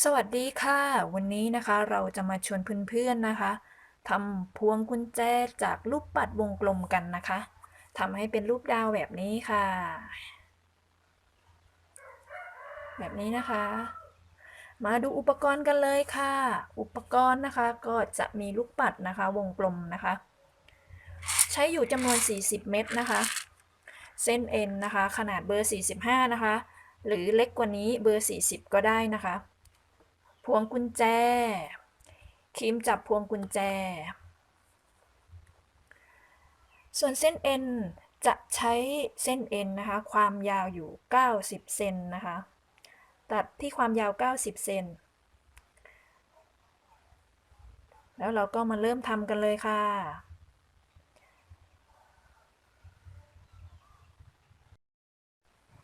สวัสดีค่ะ วันนี้นะคะเราจะมาชวนเพื่อนๆนะคะทำพวงกุญแจจากลูกปัดวงกลมกันนะคะทำให้เป็นรูปดาวแบบนี้ค่ะ แบบนี้นะคะ มาดูอุปกรณ์กันเลยค่ะ อุปกรณ์นะคะก็จะมีลูกปัดนะคะ วงกลมนะคะ ใช้อยู่จำนวน 40 เม็ดนะคะ เส้นเอ็นนะคะ ขนาดเบอร์ 45 นะคะ หรือเล็กกว่านี้เบอร์ 40 ก็ได้นะคะ พวงกุญแจ ครีมจับพวงกุญแจ ส่วนเส้นเอ็นจะใช้เส้นเอ็นนะคะ ความยาวอยู่ 90 เซนนะคะ ตัดที่ความยาว 90 เซน แล้วเราก็มาเริ่มทำกันเลยค่ะ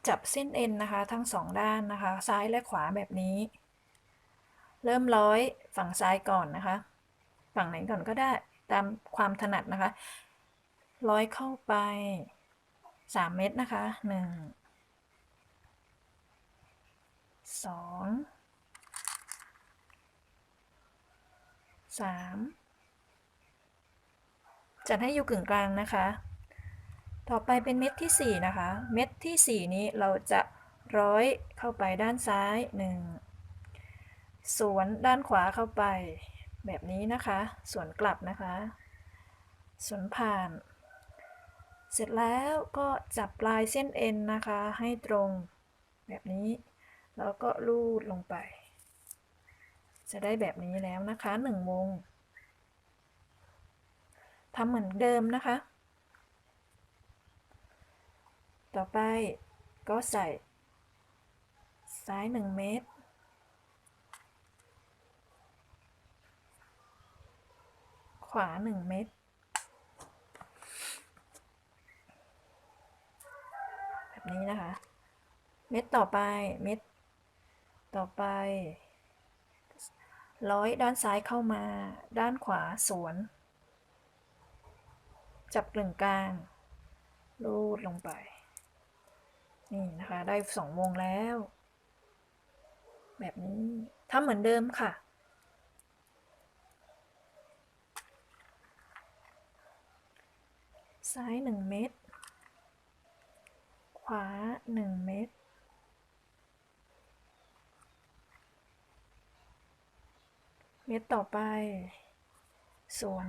จับเส้นเอ็นนะคะทั้งสองด้านนะคะ ซ้ายและขวาแบบนี้ เริ่มร้อยฝั่งซ้ายก่อนนะคะ ฝั่งไหนก่อนก็ได้ตามความถนัดนะคะ ร้อยเข้าไป 3 เม็ดนะคะ 1 2 3 จัดให้อยู่กึ่งกลางนะคะ ต่อไปเป็นเม็ดที่ 4 นะคะ เม็ดที่ 4 นี้เราจะร้อยเข้าไปด้านซ้าย 1 สวนด้านขวาเข้าไป แบบนี้นะคะ สวนกลับนะคะ สวนผ่าน เสร็จแล้วก็จับปลายเส้นเอ็นนะคะ ให้ตรงแบบนี้ แล้วก็ลูดลงไป จะได้แบบนี้แล้วนะคะหนึ่งวงทำเหมือนเดิมนะคะ ต่อไปก็ใส่ ซ้าย 1 เมตร วา1เมตรแบบนี้นะคะ เม็ดต่อไปเม็ดต่อไป ร้อยด้านซ้ายเข้ามา ด้านขวาสวน จับกลึงกลาง ลูดลงไป นี่นะคะ ได้สองวงแล้ว แบบนี้ทำเหมือนเดิมค่ะ ซ้าย 1 เมตรขวา 1 เมตรเม็ดต่อไปสวน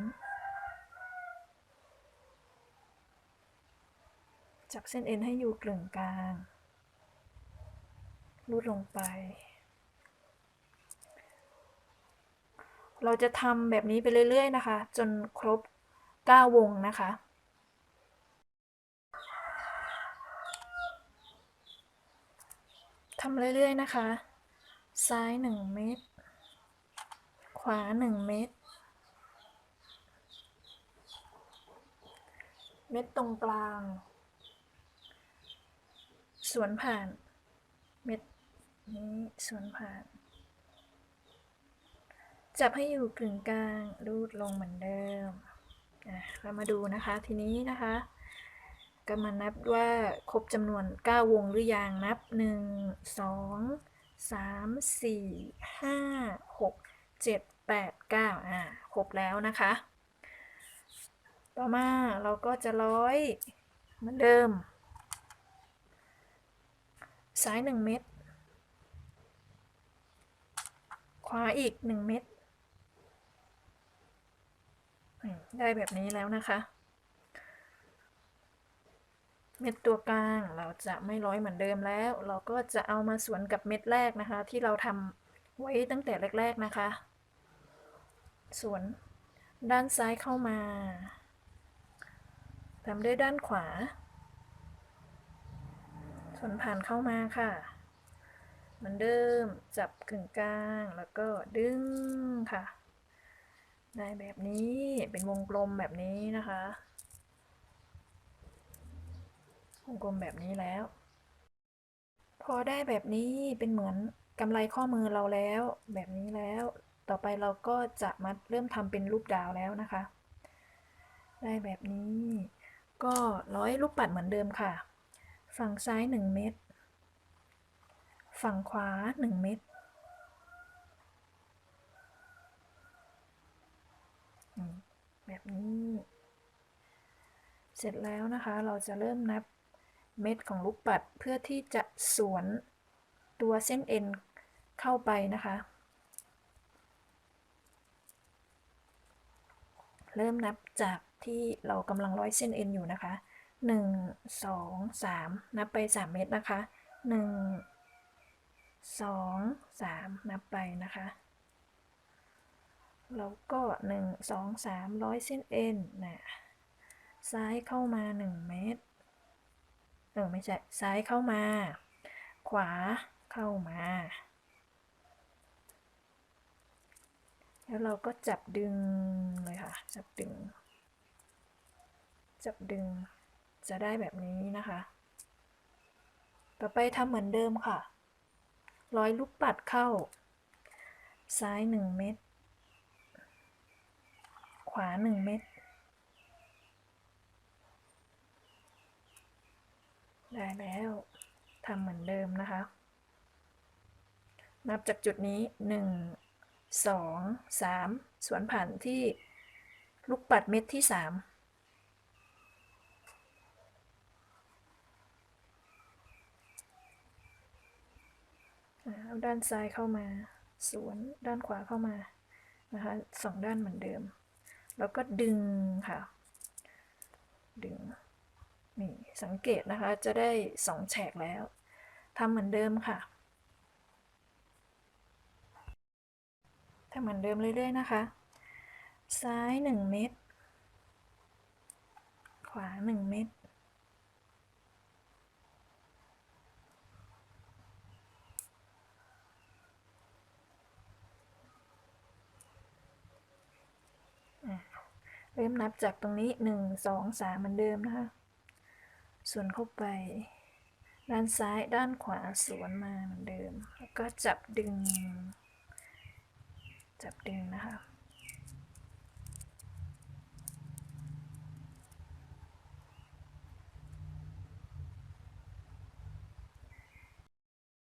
จับเส้นเอ็นให้อยู่กลึงกลางรูดลงไป เราจะทำแบบนี้ไปเรื่อย ๆ นะคะ จนครบ 9 วงนะคะ ทำเรื่อยๆนะคะ ซ้าย1เมตรขวา1เมตรเม็ดตรงกลาง สวนผ่าน เม็ดนี้สวนผ่าน จับให้อยู่กึ่งกลางรูดลงเหมือนเดิม เรามาดูนะคะทีนี้นะคะ ก็มานับว่าครบจำนวน 9 วงหรือยังนับ 1 2 3 4 5 6 7 8 9อ่าครบแล้วนะคะ ต่อมาเราก็จะร้อยเหมือนเดิม ซ้าย 1 เม็ดขวาอีก 1 เม็ดได้แบบนี้แล้วนะคะ เม็ดตัวกลางเราจะไม่ร้อยเหมือนเดิมแล้ว เราก็จะเอามาสวนกับเม็ดแรกนะคะ ที่เราทำไว้ตั้งแต่แรก ๆนะคะ สวนด้านซ้ายเข้ามาทำด้วยด้านขวา สวนผ่านเข้ามาค่ะเหมือนเดิมจับกึ่งกลางแล้วก็ดึงค่ะ ได้แบบนี้เป็นวงกลมแบบนี้นะคะ วงกลมแบบนี้แล้ว พอได้แบบนี้เป็นเหมือนกำไรข้อมือเราแล้ว แบบนี้แล้ว ต่อไปเราก็จะมาเริ่มทำเป็นรูปดาวแล้วนะคะ ได้แบบนี้ ก็ร้อยลูกปัดเหมือนเดิมค่ะ ฝั่งซ้าย 1 เม็ดฝั่งขวา 1 เม็ดแบบนี้ เสร็จแล้วนะคะ เราจะเริ่มนับ เม็ดของลูกปัดเพื่อที่จะสวนตัวเส้นเอ็นเข้าไปนะคะ เริ่มนับจากที่เรากำลังร้อยเส้นเอ็นอยู่นะคะหนึ่งสองสามนับไปสามเม็ดนะคะหนึ่งสองสามนับไปนะคะแล้วก็หนึ่งสองสามร้อยเส้นเอ็นนะซ้ายเข้ามาหนึ่งเมตร เออไม่ใช่ ซ้ายเข้ามา ขวาเข้ามา แล้วเราก็จับดึงเลยค่ะ จับดึง จับดึง จะได้แบบนี้นะคะ ต่อไปทำเหมือนเดิมค่ะ ร้อยลูกปัดเข้า ซ้ายหนึ่งเม็ด ขวาหนึ่งเม็ด ได้แล้วทำเหมือนเดิมนะคะ นับจากจุดนี้หนึ่งสองสามสวนผ่านที่ลูกปัดเม็ดที่สามเอาด้านซ้ายเข้ามา สวนด้านขวาเข้ามานะคะสองด้านเหมือนเดิม แล้วก็ดึงค่ะ ดึง นี่สังเกตนะคะจะได้สองแฉกแล้วทำเหมือนเดิมค่ะทำเหมือนเดิมเรื่อยๆนะคะ ซ้ายหนึ่งเม็ด ขวาหนึ่งเม็ด เริ่มนับจากตรงนี้หนึ่งสองสามเหมือนเดิมนะคะ ส่วนเข้าไป ด้านซ้ายด้านขวาสวนมาเหมือนเดิม แล้วก็จับดึง จับดึงนะคะ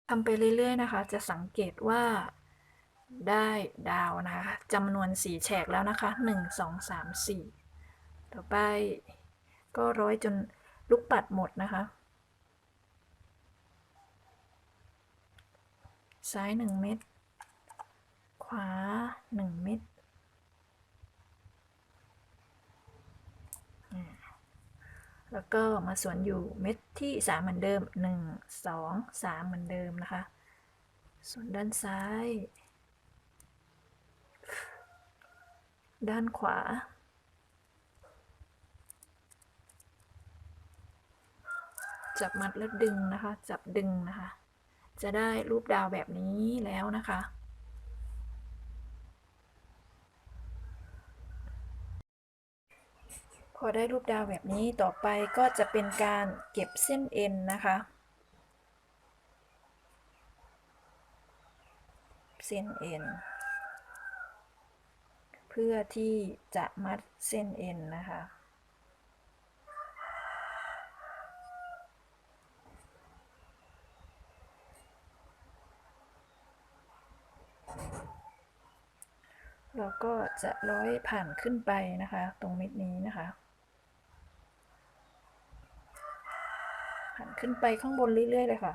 ทำไปเรื่อยๆนะคะ จะสังเกตว่าได้ดาวนะคะจำนวนสีแฉกแล้วนะคะ 1 2 3 4 ต่อไปก็ร้อยจน ลูกปัดหมดนะคะ ซ้าย 1 เม็ด ขวา 1 เม็ดแล้วก็มาสวนอยู่เม็ดที่ 3 เหมือนเดิม 1 2 3 เหมือนเดิมนะคะ ส่วนด้านซ้าย ด้านขวา จับมัดแล้วดึงนะคะ จับดึงนะคะ จะได้รูปดาวแบบนี้แล้วนะคะพอได้รูปดาวแบบนี้ต่อไปก็จะเป็นการเก็บเส้นเอ็นนะคะ เส้นเอ็น เพื่อที่จะมัดเส้นเอ็นนะคะ เราก็จะร้อยผ่านขึ้นไปนะคะ ตรงเม็ดนี้นะคะ ผ่านขึ้นไปข้างบนเรื่อยๆเลยค่ะ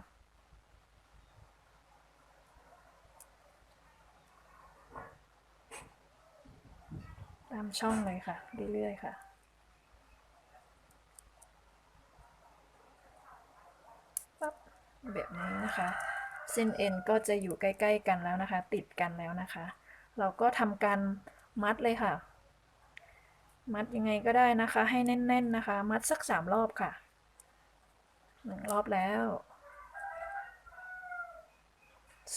ตามช่องเลยค่ะ เรื่อยๆค่ะ ปั๊บ แบบนี้นะคะ เส้นเอ็นก็จะอยู่ใกล้ ๆ กันแล้วนะคะ ติดกันแล้วนะคะ เราก็ทำการมัดเลยค่ะ มัดยังไงก็ได้นะคะ ให้แน่น ๆนะคะ มัดสักสามรอบค่ะหนึ่งรอบแล้ว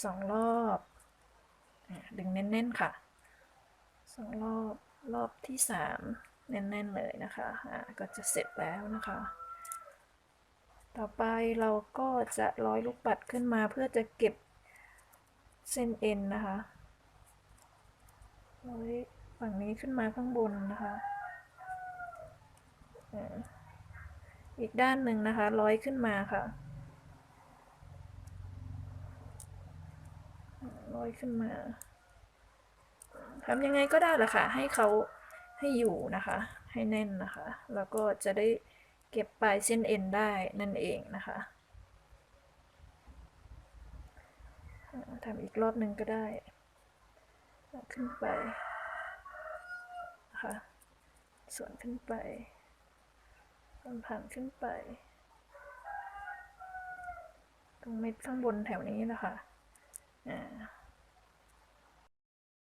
สองรอบดึงแน่น ๆ ค่ะสองรอบรอบที่สามแน่น ๆ เลยนะคะอ่าก็จะเสร็จแล้วนะคะ ต่อไปเราก็จะร้อยลูกปัดขึ้นมาเพื่อจะเก็บเส้นเอ็นนะคะ ร้ฝั่งนี้ขึ้นมาข้างบนนะคะอีกด้านหนึ่งนะคะ ร้อยขึ้นมาค่ะ ร้อยขึ้นมาทำยังไงก็ได้แหละค่ะ ให้เขาให้อยู่นะคะ ให้แน่นนะคะ แล้วก็จะได้เก็บปลายเส้นเอ็นได้นั่นเองนะคะทำอีกรอบหนึ่งก็ได้ ขึ้นไปนะคะส่วนขึ้นไปส่วนผ่านขึ้นไป ตรงเม็ดข้างบนแถวนี้นะคะอ่า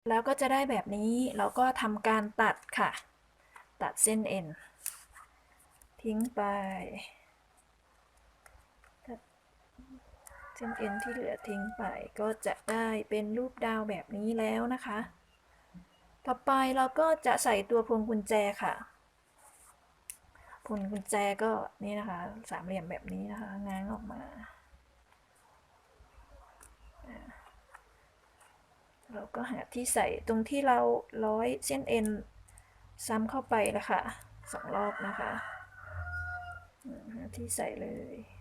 แล้วก็จะได้แบบนี้เราก็ทำการตัดค่ะ ตัดเส้นเอ็น ทิ้งไปตัด เส้นเอ็นที่เหลือทิ้งไปก็จะได้เป็นรูปดาวแบบนี้แล้วนะคะ ต่อไปเราก็จะใส่ตัวพวงกุญแจค่ะ พวงกุญแจก็นี่นะคะ สามเหลี่ยมแบบนี้นะคะ ง้างออกมา เราก็หาที่ใส่ตรงที่เราร้อยเส้นเอ็นซ้ำเข้าไปแล้วค่ะสองรอบนะคะหาที่ใส่เลย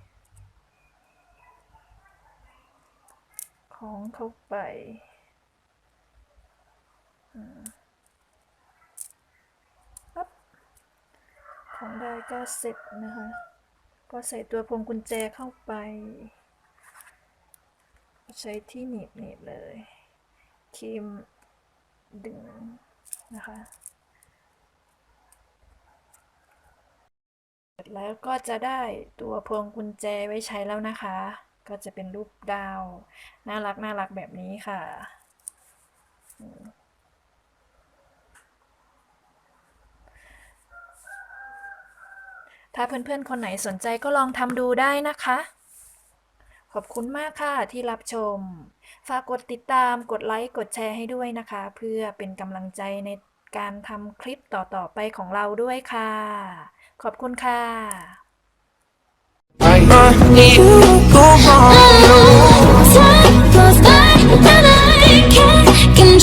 คล้องเข้าไปปั๊บของได้ก็เสร็จนะคะ ก็ใส่ตัวพวงกุญแจเข้าไป ใช้ที่หนีบหนีบเลยครีมดึงนะคะเสร็จแล้วก็จะได้ตัวพวงกุญแจไว้ใช้แล้วนะคะ ก็จะเป็นรูปดาว น่ารักน่ารักแบบนี้ค่ะ ถ้าเพื่อนๆ คนไหนสนใจก็ลองทำดูได้นะคะ ขอบคุณมากค่ะที่รับชม ฝากกดติดตาม กดไลค์ กดแชร์ให้ด้วยนะคะ เพื่อเป็นกำลังใจในการทำคลิปต่อๆไปของเราด้วยค่ะ ขอบคุณค่ะ I need go wrong. Time goes by and I can't control.